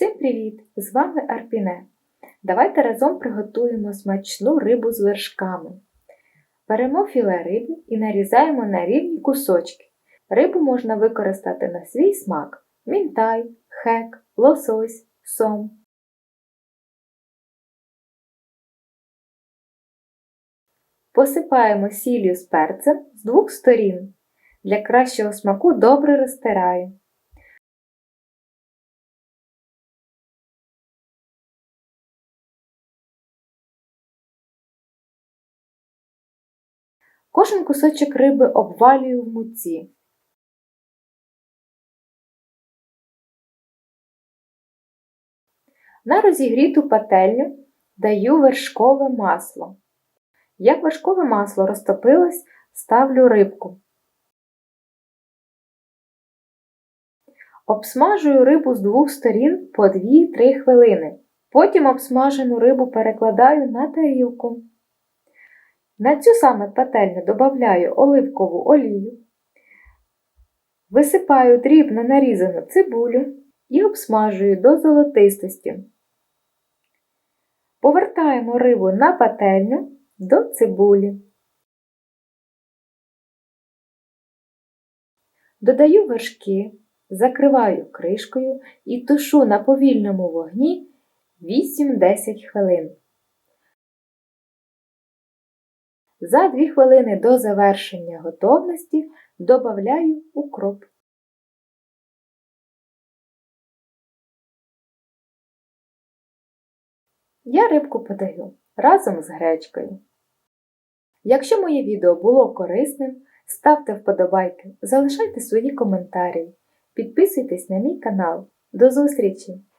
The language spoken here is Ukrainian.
Всім привіт! З вами Арпіне. Давайте разом приготуємо смачну рибу з вершками. Беремо філе риби і нарізаємо на рівні кусочки. Рибу можна використати на свій смак: мінтай, хек, лосось, сом. Посипаємо сіллю з перцем з двох сторін. Для кращого смаку добре розтираю. Кожен кусочок риби обвалюю в муці. На розігріту пательню даю вершкове масло. Як вершкове масло розтопилось, ставлю рибку. Обсмажую рибу з двох сторін по 2-3 хвилини. Потім обсмажену рибу перекладаю на тарілку. На цю саме пательню додаю оливкову олію, висипаю дрібно нарізану цибулю і обсмажую до золотистості. Повертаємо рибу на пательню до цибулі. Додаю вершки, закриваю кришкою і тушу на повільному вогні 8-10 хвилин. За 2 хвилини до завершення готовності додаю укроп. Я рибку подаю разом з гречкою. Якщо моє відео було корисним, ставте вподобайки, залишайте свої коментарі, підписуйтесь на мій канал. До зустрічі!